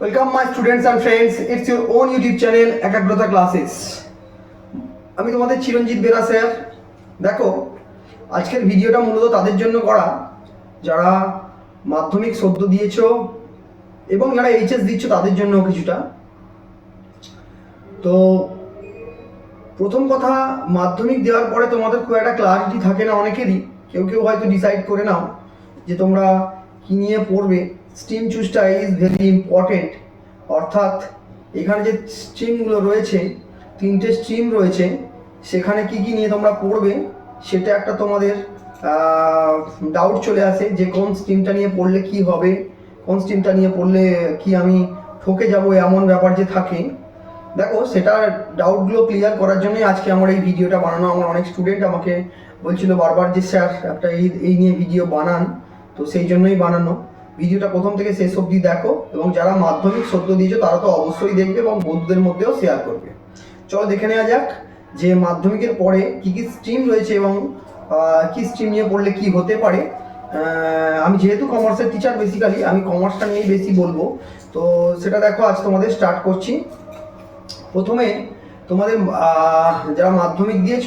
Welcome my students and friends it's your own YouTube channel Ekagrata classes আমি তোমাদের চিরঞ্জিত Bera, sir. দেখো, আজকের ভিডিওটা মূলত তাদের জন্য করা। যারা মাধ্যমিক সদ্য দিয়েছ এবং যারা এইচএস দিচ্ছ, তাদের জন্য কিছুটা। তো, প্রথম কথা, মাধ্যমিক দেওয়ার পরে তোমাদের খুব একটা ক্লারিটি থাকে না অনেকেরই। কেউ কেউ হয়তো ডিসাইড করে নাও যে তোমরা কী নিয়ে পড়বে। স্ট্রিম চুজটা ইজ ভেরি ইম্পর্টেন্ট অর্থাৎ এখানে যে স্ট্রিমগুলো রয়েছে, তিনটে স্ট্রিম রয়েছে, সেখানে কি কি নিয়ে তোমরা পড়বে, সেটা একটা তোমাদের ডাউট চলে আসে যে কোন স্ট্রিমটা নিয়ে পড়লে কি হবে, কোন স্ট্রিমটা নিয়ে পড়লে কি আমি ঠকে যাব, এমন ব্যাপার যে থাকে। দেখো সেটা ডাউটগুলো ক্লিয়ার করার জন্যই আজকে আমার এই ভিডিওটা বানানো। আমার অনেক স্টুডেন্ট আমাকে বলছিল বারবার যে, স্যার, একটা এই এই নিয়ে ভিডিও বানান। তো সেই জন্যই বানানো। ভিডিওটা প্রথম থেকে শেষ অবধি দেখো এবং যারা মাধ্যমিক সদ্য দিয়েছ, তারা তো অবশ্যই দেখবে এবং বন্ধুদের মধ্যেও শেয়ার করবে। চলো দেখে নেওয়া যাক যে মাধ্যমিকের পরে কি কি স্ট্রিম রয়েছে এবং কি স্ট্রিম নিয়ে পড়লে কি হতে পারে। আমি যেহেতু কমার্সের টিচার বেসিক্যালি আমি কমার্সটা নিয়েই বেশি বলব। তো সেটা দেখো, আজ তোমাদের স্টার্ট করছি। প্রথমে তোমাদের যারা মাধ্যমিক দিয়েছ,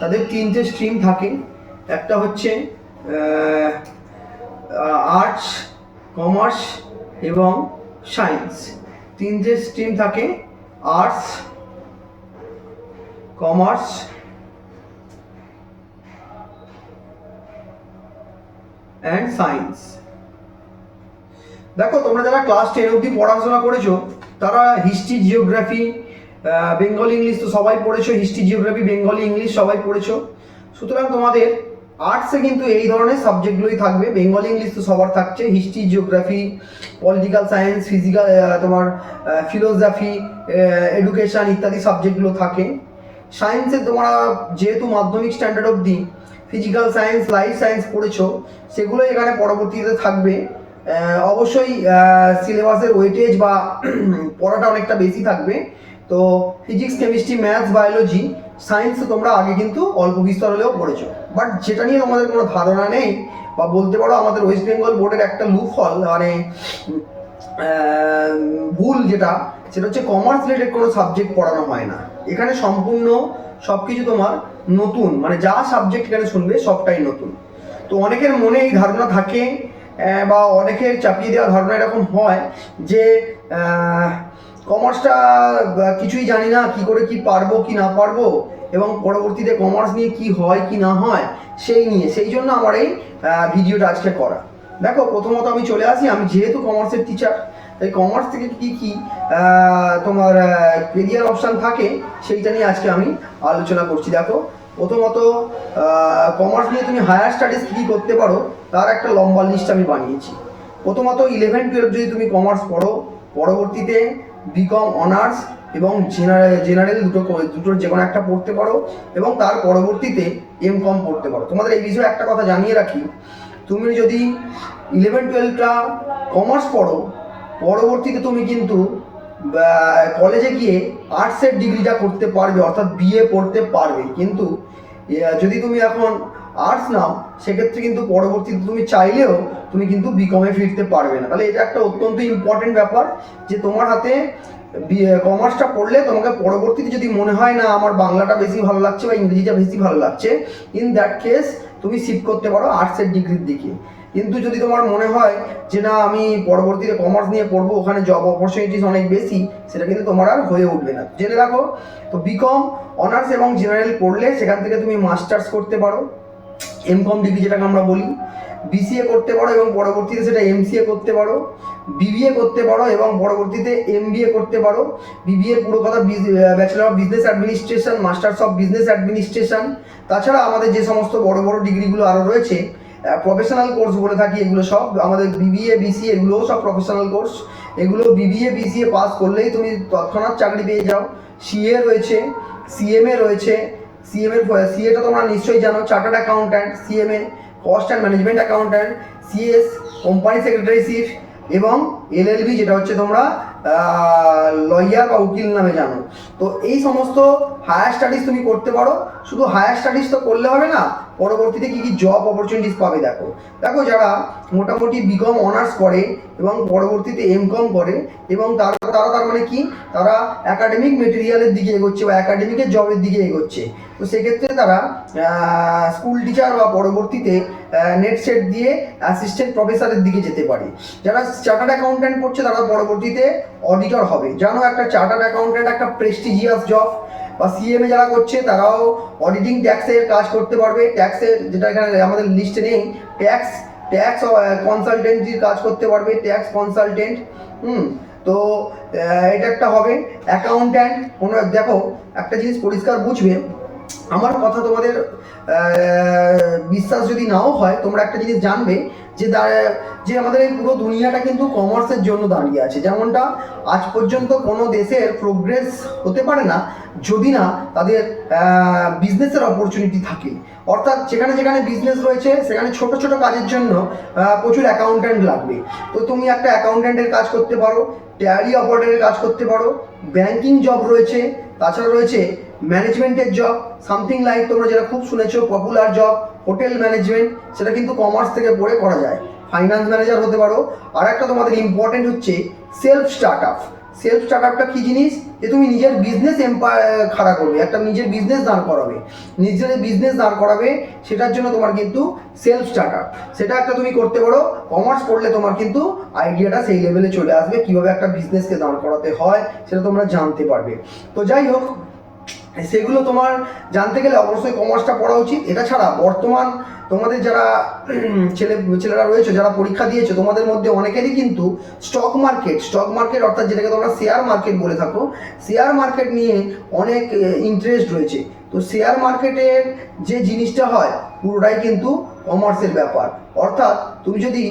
তাদের তিনটে স্ট্রিম থাকে। একটা হচ্ছে আর্টস কমার্স এবং সায়েন্স। তিনটে স্ট্রিম থাকে, আর্টস, কমার্স অ্যান্ড সায়েন্স। দেখো, তোমরা যারা ক্লাস টেন অবধি পড়াশোনা করেছ, তারা হিস্ট্রি, জিওগ্রাফি বেঙ্গলি, ইংলিশ তো সবাই পড়েছো, হিস্ট্রি, জিওগ্রাফি, বেঙ্গলি, ইংলিশ সবাই পড়েছো। সুতরাং তোমাদের আর্টসে কিন্তু এই ধরনের সাবজেক্টগুলোই থাকবে। বেঙ্গল ইংলিশ তো সবার থাকছে। History geography political science physical তোমার ফিলোসফি এডুকেশন ইত্যাদি সাবজেক্টগুলো থাকে। সায়েন্সে তোমরা যেহেতু মাধ্যমিক স্ট্যান্ডার্ড অবধি ফিজিক্যাল সায়েন্স লাইফ সায়েন্স পড়েছো সেগুলো এখানে পরবর্তীতে থাকবে। অবশ্যই সিলেবাসের ওয়েটেজ বা পড়াটা অনেকটা বেশি থাকবে। তো physics chemistry maths biology science তোমরা আগে কিন্তু অল্প বিস্তর হলেও পড়েছো। বাট যেটা নিয়ে আমাদের কোনো ধারণা নেই, বা বলতে পারো আমাদের ওয়েস্ট বেঙ্গল বোর্ডের একটা লুপ ফল মানে ভুল যেটা, সেটা হচ্ছে কমার্স রিলেটেড কোনো সাবজেক্ট পড়ানো হয় না। এখানে সম্পূর্ণ সব কিছু তোমার নতুন মানে যা সাবজেক্ট এখানে শুনবে সবটাই নতুন। তো অনেকের মনে এই ধারণা থাকে বা অনেকের চাপিয়ে দেওয়া ধারণা এরকম হয় যে কমার্সটা কিছুই জানি না কি করে কি পারব, কি না পারব, এবং পরবর্তীতে কমার্স নিয়ে কি হয়, কি না হয়, সেই নিয়ে, সেই জন্য আমার এই ভিডিওটা আজকে করা। দেখো, প্রথমত আমি চলে আসি, আমি যেহেতু কমার্সের টিচার তাই কমার্স থেকে কি কি তোমার কেরিয়ার অপশান থাকে, সেইটা নিয়ে আজকে আমি আলোচনা করছি। দেখো, প্রথমত কমার্স নিয়ে তুমি হায়ার স্টাডিজ কী করতে পারো, তার একটা লম্বা লিস্ট আমি বানিয়েছি। প্রথমত ইলেভেন টুয়েলভ যদি তুমি কমার্স পড়ো, পরবর্তীতে বিকম অনার্স এবং জেনারেল জেনারেল দুটো দুটোর যে কোনো একটা পড়তে পারো এবং তার পরবর্তীতে এম কম পড়তে পারো। তোমাদের এই বিষয়ে একটা কথা জানিয়ে রাখি, তুমি যদি ইলেভেন টুয়েলভটা কমার্স পড়ো, পরবর্তীতে তুমি কিন্তু কলেজে গিয়ে আর্টসের ডিগ্রিটা করতে পারবে, অর্থাৎ বিএ পড়তে পারবে। কিন্তু যদি তুমি এখন আর্টস নাও, সেক্ষেত্রে কিন্তু পরবর্তীতে তুমি চাইলেও তুমি কিন্তু বিকমে ফিরতে পারবে না। তাহলে এটা একটা অত্যন্ত ইম্পর্টেন্ট ব্যাপার যে তোমার হাতে কমার্সটা পড়লে তোমাকে পরবর্তীতে যদি মনে হয় না, আমার বাংলাটা বেশি ভালো লাগছে বা ইংরেজিটা বেশি ভালো লাগছে ইন দ্যাট কেস তুমি শিফট করতে পারো আর্টসের ডিগ্রির দিকে। কিন্তু যদি তোমার মনে হয় যে না, আমি পরবর্তীতে কমার্স নিয়ে পড়ব, ওখানে জব অপরচুনিটিস অনেক বেশি, সেটা কিন্তু তোমার আর হয়ে উঠবে না। জেনে রাখো, তো বিকম অনার্স এবং জেনারেল পড়লে সেখান থেকে তুমি মাস্টার্স করতে পারো। এম কম ডিগ্রি যেটাকে আমরা বলি বিসিএ করতে পারো এবং পরবর্তীতে সেটা এমসিএ করতে পারো বিবিএ করতে পারো এবং পরবর্তীতে এমবিএ করতে পারো। বিবিএ পুরো কথা bachelor of business administration masters of business administration তাছাড়া আমাদের যে সমস্ত বড় বড় ডিগ্রিগুলো আরও রয়েছে প্রফেশনাল কোর্স বলে থাকি এগুলো সব। আমাদের বিবিএ বিসিএ এগুলোও সব প্রফেশনাল কোর্স এগুলো বিবিএ বিসিএ পাস করলেই তুমি তৎক্ষণাৎ চাকরি পেয়ে যাও। সিএ রয়েছে সিএমএ রয়েছে সিএম এর সিএটা তোমরা নিশ্চয়ই জানো chartered accountant CMA cost and management accountant CS company secretaryship এবং এলএলবি যেটা হচ্ছে তোমরা লয়ার বা উকিল নামে জানো। তো এই সমস্ত হায়ার স্টাডিজ তুমি করতে পারো। শুধু হায়ার স্টাডিজ তো করলে হবে না পরবর্তীতে কি কি জব অপরচুনিটিস পাবে দেখো। দেখো যারা মোটামুটি বিকম অনার্স করে এবং পরবর্তীতে এম কম করে এবং তারা তারা তার মানে কি? তারা একাডেমিক মেটেরিয়ালের দিকে এগোচ্ছে বা একাডেমিকের জবের দিকে এগোচ্ছে। তো সেক্ষেত্রে তারা স্কুল টিচার বা পরবর্তীতে নেট সেট দিয়ে অ্যাসিস্ট্যান্ট প্রফেসরের দিকে যেতে পারে। যারা চার্টার্ড অ্যাকাউন্ট্যান্ট করছে তারা পরবর্তীতে অডিটর হবে। জানো একটা চার্টার্ড অ্যাকাউন্ট্যান্ট একটা প্রেস্টিজিয়াস জব বা সিএমএ যারা করছে, তারাও অডিটিং ট্যাক্সের কাজ করতে পারবে। ট্যাক্সের যেটা এখানে আমাদের লিস্টে নেই ট্যাক্স ট্যাক্স কনসালটেন্সির কাজ করতে পারবে ট্যাক্স কনসালটেন্ট হুম? তো এটা একটা হবে। অ্যাকাউন্ট্যান্ট কোনো দেখো, একটা জিনিস পরিষ্কার বুঝবে আমার কথা তোমাদের বিশ্বাস যদি নাও হয়, তোমরা একটা জিনিস জানবে যে যে আমাদের এই পুরো দুনিয়াটা কিন্তু কমার্সের জন্য দাঁড়িয়ে আছে। যেমনটা আজ পর্যন্ত কোনো দেশের প্রোগ্রেস হতে পারে না, যদি না তাদের বিজনেসের অপরচুনিটি থাকে। অর্থাৎ যেখানে যেখানে বিজনেস রয়েছে, সেখানে ছোট ছোট কাজের জন্য প্রচুর অ্যাকাউন্ট্যান্ট লাগবে। তো তুমি একটা অ্যাকাউন্ট্যান্টের কাজ করতে পারো ট্যালি অপারেটরের কাজ করতে পারো ব্যাংকিং জব রয়েছে, তাছাড়া রয়েছে ম্যানেজমেন্টের জব সামথিং লাইক তোমরা যেটা খুব শুনেছো পপুলার জব হোটেল ম্যানেজমেন্ট সেটা কিন্তু কমার্স থেকে পড়ে করা যায়। ফাইন্যান্স ম্যানেজার হতে পারো। আর একটা তোমাদের ইম্পর্টেন্ট হচ্ছে self start up self start আপটা কী জিনিস? যে তুমি নিজের বিজনেস এম্পায়ার খাড়া করবে। একটা নিজের বিজনেস দাঁড় করাবে। নিজের বিজনেস দাঁড় করাবে, সেটার জন্য তোমার কিন্তু সেলফ স্টার্ট আপ সেটা একটা তুমি করতে পারো। কমার্স পড়লে তোমার কিন্তু আইডিয়াটা সেই লেভেলে চলে আসবে। কীভাবে একটা বিজনেসকে দাঁড় করাতে হয়, সেটা তোমরা জানতে পারবে। তো যাই হোক সেগুলো তোমার জানতে গেলে অবশ্যই কমার্সটা পড়া উচিত। এটা ছাড়া বর্তমান তোমাদের যারা ছেলে, ছেলেরা রয়েছে, যারা পরীক্ষা দিয়েছে, তোমাদের মধ্যে অনেকেরই কিন্তু স্টক মার্কেট স্টক মার্কেট অর্থাৎ যেটাকে তোমরা শেয়ার মার্কেট বলে থাকো শেয়ার মার্কেট নিয়ে অনেক ইন্টারেস্ট রয়েছে। তো শেয়ার মার্কেটের যে জিনিসটা হয়, পুরোটাই কিন্তু কমার্সের ব্যাপার। অর্থাৎ তুমি যদি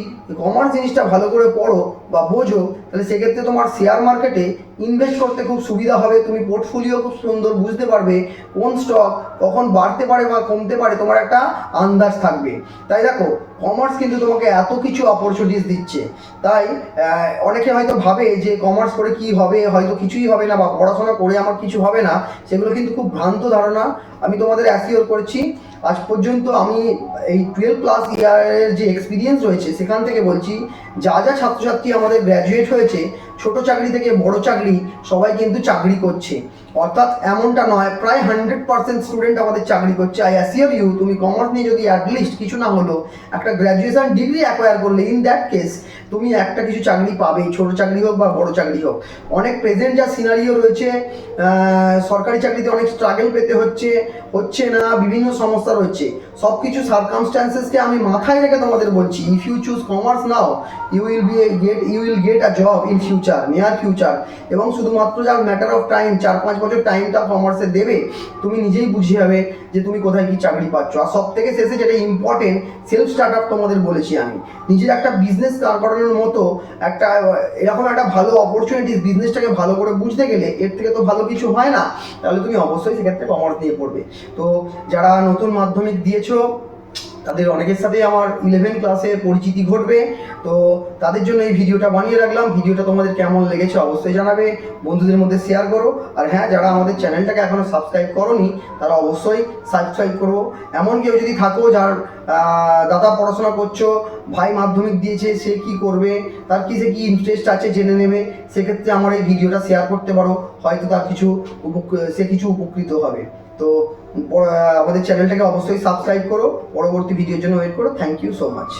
কমার্স জিনিসটা ভালো করে পড়ো বা বোঝো, তাহলে সেক্ষেত্রে তোমার শেয়ার মার্কেটে ইনভেস্ট করতে খুব সুবিধা হবে। তুমি পোর্টফোলিও খুব সুন্দর বুঝতে পারবে কোন স্টক কখন বাড়তে পারে বা কমতে পারে, তোমার একটা আন্দাজ থাকবে। তাই দেখো কমার্স কিন্তু তোমাকে এত কিছু অপরচুনিটিস দিচ্ছে। তাই অনেকে হয়তো ভাবে যে কমার্স করে কি হবে, হয়তো কিছুই হবে না বা পড়াশোনা করে আমার কিছু হবে না, সেগুলো কিন্তু খুব ভ্রান্ত ধারণা। আমি তোমাদের অ্যাসিওর করছি আজ পর্যন্ত আমি এই টুয়েলভ প্লাস ইয়ারের যে এক্সপিরিয়েন্স রয়েছে, সেখান থেকে বলছি, যা যা ছাত্রছাত্রী আমাদের গ্র্যাজুয়েট হয়েছে ছোট চাকরি থেকে বড় চাকরি, সবাই কিন্তু চাকরি করছে। অর্থাৎ এমনটা নয়, প্রায় হান্ড্রেড পার্সেন্ট স্টুডেন্ট আমাদের চাকরি করছে। আই অ্যাসিওর ইউ তুমি কমার্স নিয়ে যদি অ্যাটলিস্ট কিছু না হলো, একটা গ্র্যাজুয়েশন ডিগ্রি অ্যাকোয়ার করলে ইন দ্যাট কেস তুমি একটা কিছু চাকরি পাবেই ছোট চাকরি হোক বা বড় চাকরি হোক। অনেক প্রেজেন্ট যা সিনারিও রয়েছে সরকারি চাকরিতে অনেক স্ট্রাগল পেতে হচ্ছে হচ্ছে না, বিভিন্ন সমস্যা রয়েছে। সব কিছু সার্কামস্ট্যান্সেসকে আমি মাথায় রেখে তোমাদের বলছি if you choose commerce now you will be get you will get a job in future near future এবং শুধুমাত্র যা ম্যাটার অফ টাইম চার পাঁচ বছর টাইমটা কমার্সে দেবে, তুমি নিজেই বুঝে যাবে যে তুমি কোথায় কি চাকরি পাচ্ছ। আর সব থেকে শেষে যেটা ইম্পর্টেন্ট সেলফ স্টার্ট আপ তোমাদের বলেছি আমি। নিজের একটা বিজনেস দাঁড় করানোর মতো একটা, এরকম একটা ভালো অপরচুনিটিস বিজনেসটাকে ভালো করে বুঝতে গেলে এর থেকে তো ভালো কিছু হয় না। তাহলে তুমি অবশ্যই সেক্ষেত্রে কমার্স নিয়ে পড়বে। তো যারা নতুন মাধ্যমিক দিয়েছ তাদের অনেকের সাথে আমার ইলেভেন ক্লাসে পরিচিতি ঘটবে। তো তাদের জন্য এই ভিডিওটা বানিয়ে রাখলাম। ভিডিওটা তোমাদের কেমন লেগেছে অবশ্যই জানাবে। বন্ধুদের মধ্যে শেয়ার করো। আর হ্যাঁ যারা আমাদের চ্যানেলটাকে এখনও সাবস্ক্রাইব করোনি, তারা অবশ্যই সাবস্ক্রাইব করো। এমন কেউ যদি থাকো যার দাদা পড়াশোনা করছ, ভাই মাধ্যমিক দিয়েছে, সে কি করবে? তার কি সে কি ইন্টারেস্ট আছে জেনে নেবে? সেক্ষেত্রে আমার এই ভিডিওটা শেয়ার করতে পারো। হয়তো তার কিছু সে কিছু উপকৃত হবে। তো আমাদের চ্যানেলটাকে অবশ্যই সাবস্ক্রাইব করো। পরবর্তী ভিডিওর জন্য ওয়েট করো। Thank you so much